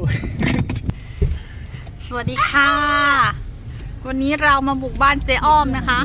สวัสดีค่ะ วันนี้เรามาบุกบ้านเจ๊อ้อมนะคะ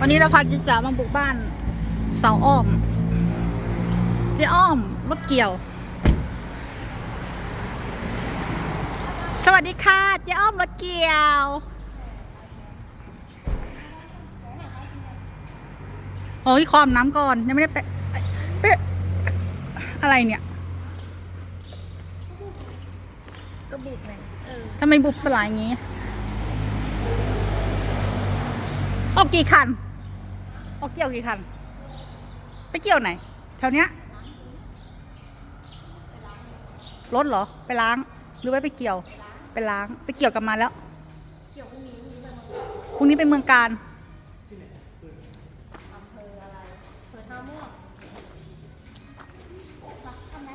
วันนี้เราพาจิสามาบุกบ้านเสาอ้อม เจ๊อ้อมรถเกี่ยว สวัสดีค่ะ เจ๊อ้อมรถเกี่ยวโอ้ยความน้ำก่อนยังไม่ได้ไปไปอะไรเนี่ย ก็บุกไงเออทำไมบุบสลายอย่างงี้ออกกี่คันออกเกี่ยวกี่คัน ไปเกี่ยวไหนแถวเนี้ยรถเหรอ ไปล้าง หรือว่าไปเกี่ยว ไปล้าง ไปเกี่ยวกลับมาแล้วเกี่ยวพรุ่งนี้พรุ่งนี้ไปเมืองพรุ่งนี้ไปเมืองการอำเภออะไรอำเภอท่าม่วง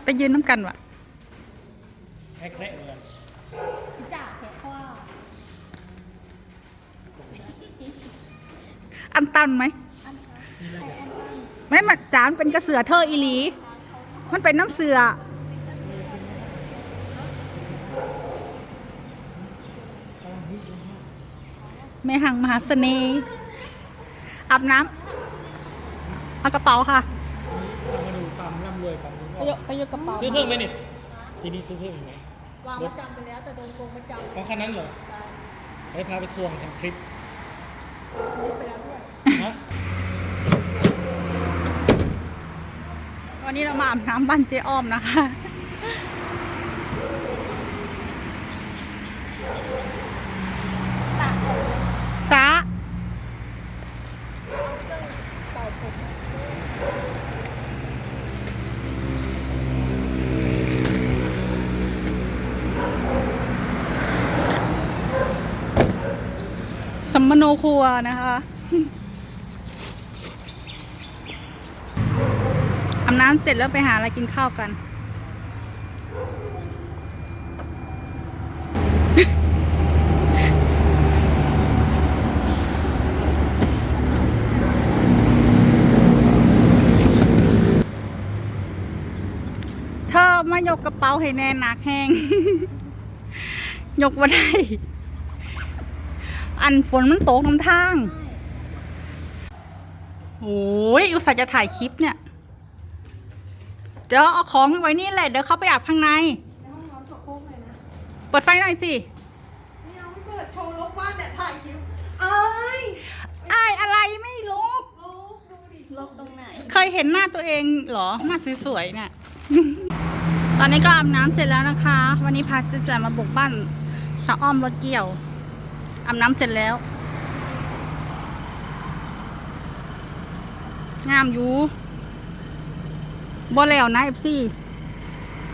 ไปยืนน้ำกันวะแค่แค่เลย พี่จ่าแขกข้อ อันตันไหมอันคะไอแอนตันไม่มันจานเป็นกระเสือเธออีหลี มันเป็นน้ำเสือแม่หังมหาเสน่ห์อาบน้ำเอากระเป๋าค่ะเอามาดูความร่ำรวยของคุณพ่ไปอยกไปยกกระเป๋าซื้อเพิ่มไหมนี่ทีนี้ซื้อเพิ่มอีกไหมวางประจำไปแล้วแต่โดนโกงประจำของคันนั้นเหรอได้ไปพาไปทวงทำคลิปนี่ไปแล้วด้วย นะวันนี้เรามาอาบน้ำบ้านเจ๊อ้อมนะคะตากผมเลยสาเอาเครื่องเป่าผมสัมมโนครัวนะคะ อาบน้ำเสร็จแล้วไปหาอะไรกินข้าวกัน เธอมายกกระเป๋าให้แน่หนักแห้ง ยกมาได้ อันฝนมันตกน้ำทางโอ้ยอุตส่าห์จะถ่ายคลิปเนี่ย เดี๋ยวเอาของไว้นี่แหละ เดี๋ยวเข้าไปอาบข้างในในห้องนอนถกโค้งเลยนะเปิดไฟหน่อยสิไม่เอาไม่เปิดโชว์ลกบ้านเนี่ยถ่ายคลิปเอ้ยอายอะไรไม่รู้ลกดูดิลกตรงไหน เคยเห็นหน้าตัวเองเหรอหน้าสวยๆเนี่ย ตอนนี้ก็อาบน้ำเสร็จแล้วนะคะ วันนี้พาจะจะมาบุกบ้านสาวอ้อมรถเกี่ยวอาบน้ำเสร็จแล้ว งามอยู่ บ่แล้วนะเอฟซี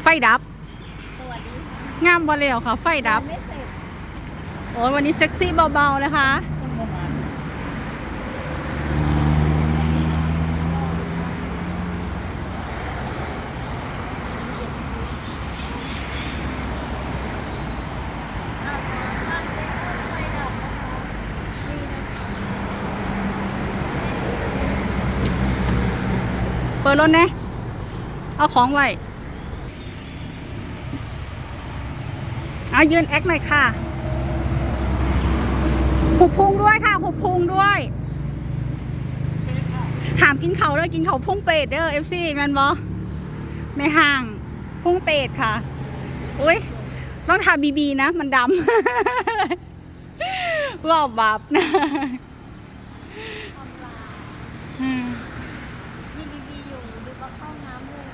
ไฟดับ สวัสดีค่ะงามบ่แล้วค่ะ ไฟดับ ไม่เสร็จโอ้ยวันนี้เซ็กซี่เบาๆนะคะอาบน้ำบ้านเล็กไฟดับนะคะนี่นะคะ เปิดรถเน่ เอาของไว้เอายืนแอคหน่อยค่ะ หุบพุงด้วยค่ะ หุบพุงด้วยหามกินเขาเด้อกินเขาพุ่งเป็ดเด้อเอฟซีแมนบอในห้าง พุ่งเป็ดค่ะ อุ้ยต้องทาบีบีนะ มันดำว่าบาปนะ ทำลาย อืม ยินดีๆอยู่ดูมาเข้าน้ำเลย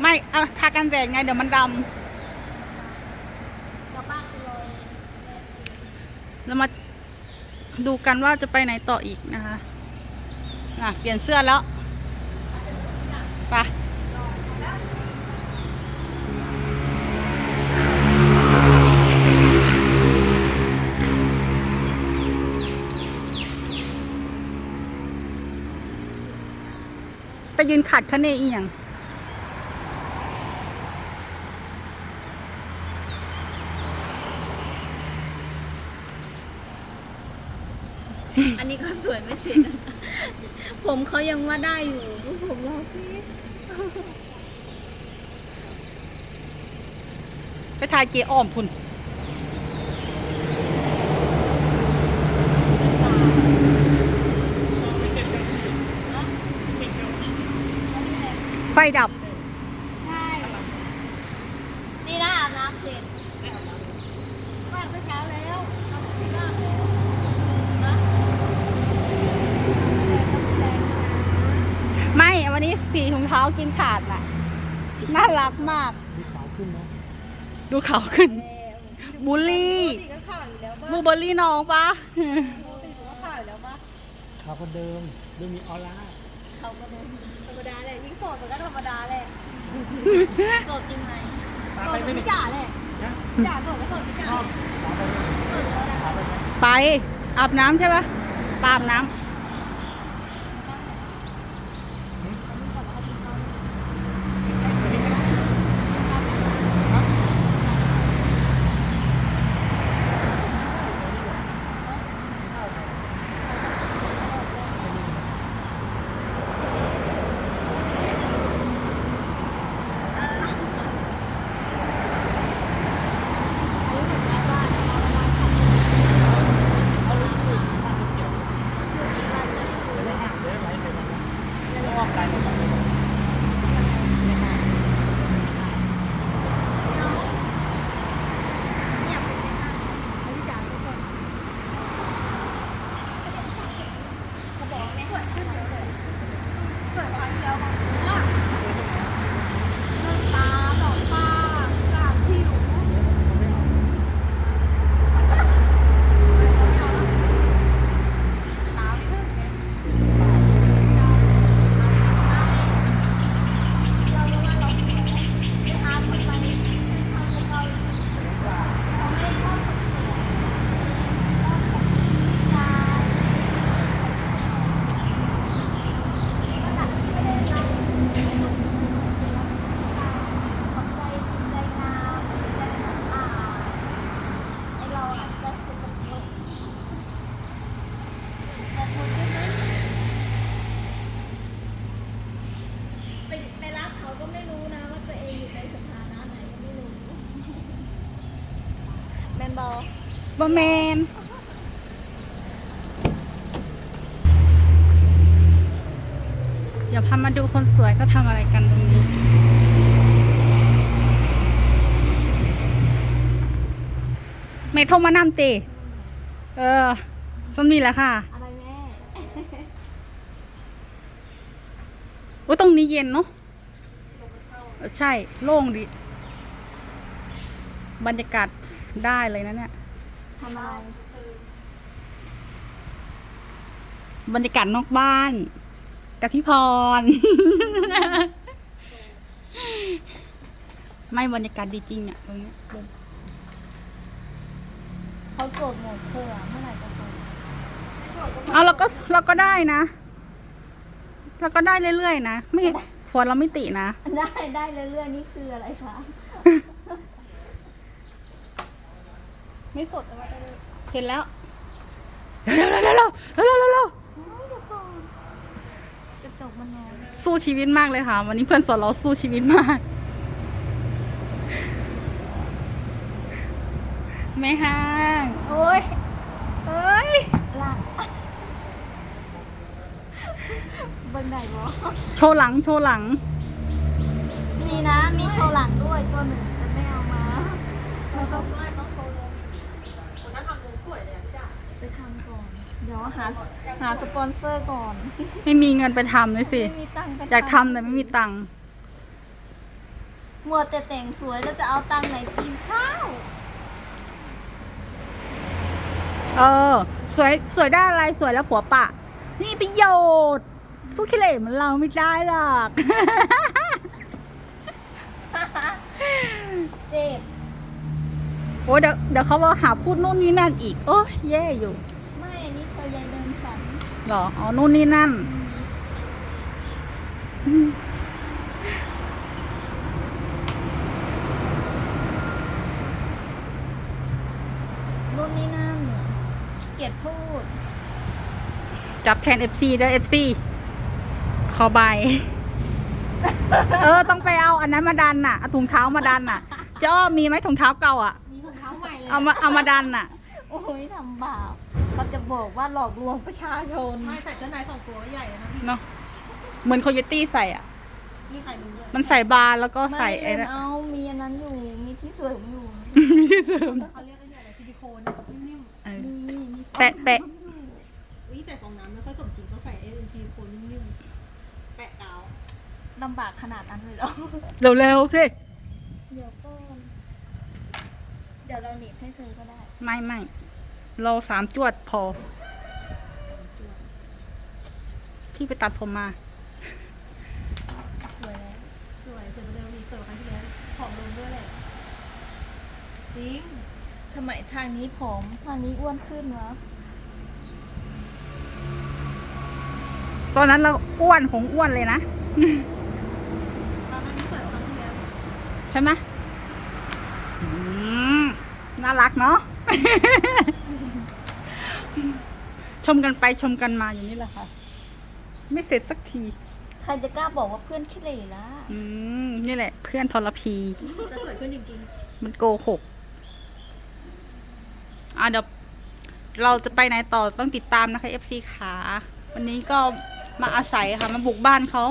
ไม่ เอาทากันแดดไง เดี๋ยวมันดำเรามาดูกันว่าจะไปไหนต่ออีกนะคะอะ เปลี่ยนเสื้อแล้วไปไปยืนขัดคะเนเอียง อันนี้ก็สวยไม่สร็จนผมเขายังว่าได้อยู่ดูผมเราสิถ่ายเจอ้อมคุณไม่เสร็จเจ้าที่เสร็จเจ้าที่ไฟดับ ใช่ นี่นะอาบน้ำเสร็จ ได้อาบน้ำ ว่างเมื่อเช้าแล้วเอาไปว่างแล้วนะ ไม่ วันนี้สีถุงเท้ากินขาดน่ะ น่ารักมาก มีขาวขึ้นเนาะดูเขาขึ้น บูลลี่ปกติก็ข่าวอยู่แล้วป่ะบูเบอร์รี่น้องปะ ปกติก็ข่าวอยู่แล้วป่ะขาวคนเดิมดูมีออร่าเขาก็เดินธรรมดาแหละยิ่งโสดมันก็ธรรมดาแหละโสดจริงไหมตาโสไปดไม่ไม่ได้จ่าแหละนะจ่าโสดก็โสดไม่จ่าชอบตาไปไหมโสดแล้วนะตาไปไหมไปอาบน้ำใช่ปะปาบน้หืำบะแมน เดี๋ยวพามาดูคนสวยก็ทำอะไรกันตรงนี้ไม่โทรมานำตีเออสมนีแหละค่ะ อะไรแม่โอ้ตรงนี้เย็นเนาะเออใช่ โล่งดีบรรยากาศได้เลยนะเนี่ย ทำอะไรบรรยากาศนอกบ้าน กับพี่พร ไม่บรรยากาศดีจริงอะตรงเนี้ยเขาโกรธหมดเธอเมื่อไหร่จะโกรธเอาเราก็เราก็ได้นะ เราก็ได้เรื่อยๆนะ ไม่พรเราไม่ตินะ ได้ได้เรื่อยๆนี่คืออะไรคะ ไม่สดแต่ว่าได้เสร็จแล้วเร็วๆเร็วๆเร็วๆเร็วๆเร็วๆเร็วโอ้ยเดี๋ยวก่อนกระจกมันนอนๆสู้ชีวิตมากเลยค่ะ วันนี้เพื่อนสอนเราสู้ชีวิตมาก ไม่ห่าง โอ้ยเอ้ยหลังบนไหนบอโชว์หลังโชว์หลัง มีนะ มีโชว์หลังด้วยตัวหนึ่งแต่ไม่เอามาเราต้องได้ต้องโชว์ลงคนนั้นทำลงสวยเลยอะพี่จ่า ไปทำก่อน เดี๋ยวหาหาสปอนเซอร์ก่อน ไม่มีเงินไปทำเลยสิ ไม่มีตังค์ไปอยากทำแต่ไม่มีตังค์มัวแต่แต่งสวยแล้วจะเอาตังค์ไหนกินข้าว เออ สวยสวยได้อะไรสวยแล้วผัวปะ นี่ประโยชน์สู้ขี้เหร่เหมือนเราไม่ได้หรอก เจ็บ โอ้ยเดี๋ยวเดี๋ยวเขาว่าหาพูดนู่นนี่นั่นอีก โอ้ยแย่อยู่ ไม่ อันนี้เธอยายเดินฉัน หรออ๋อนู่นนี่นั่น รุ่นนี้นั่นเกลียดพูด จับแทน FC ด้วย FC ขอใบ เออ ต้องไปเอาอันนั้นมาดันน่ะเอาถุงเท้ามาดันน่ะจะเจ้ามีไหมถุงเท้าเก่าอะ มีถุงเท้าใหม่เลยเอามาเอามาดันอะ โอ้ยทำบาป เขาจะบอกว่าหลอกลวงประชาชน ไม่ใส่เสื้อในสองตัวใหญ่เลยนะพี่เนาะเหมือนโคโยตี้ใส่อะมีใครรู้ด้วยมันใส่บาร์แล้วก็ใส่ไม่ไอ้เล่นเนี่ยเอามีอันนั้นอยู่ มีที่เสริมอยู่ มีที่เสริมเขาเรียกกันใหญ่เลยซิลิโคนอะนิ่มเออมีมีแปะแปะๆอุ้ยแต่ฟองน้ำไม่ค่อยสมจริงเขาใส่ไอ้เป็นซิลิโคนนิ่มๆแปะกาวลำบากขนาดนั้นเลยเหรอเร็วๆสิเดี๋ยวก่อนเดี๋ยวเราหนีบให้เธอก็ได้ ไม่ไม่ เราสามจวดพอ พี่ไปตัดผมมา สวยแล้วสวยสวยเร็วดีสวยกว่าครั้งที่แล้วผอมลงด้วยแหละจริงทำไมทางนี้ผอมทางนี้อ้วนขึ้นวะตอนนั้นเราอ้วนของอ้วนเลยนะตอนนั้นสวยกว่าครั้งที่แล้วใช่ไหมอืมน่ารักเนาะ ชมกันไปชมกันมาอยู่นี่แหละค่ะ ไม่เสร็จสักที ใครจะกล้าบอกว่าเพื่อนขี้เหร่ละอืมนี่แหละ เพื่อนทรพีจะสวยขึ้นจริงมันโกหกอะเดี๋ยวเราจะไปไหนต่อต้องติดตามนะคะ FC ขาวันนี้ก็มาอาศัยค่ะ มาบุกบ้านเขา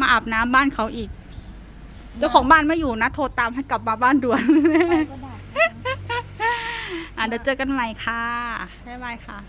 มาอาบน้ำบ้านเขาอีก เจ้าของบ้านไม่อยู่นะ โทรตามให้กลับมาบ้านด่วนไปก็ได้ อะเดี๋ยวเจอกันใหม่ค่ะบ๊ายบายค่ะ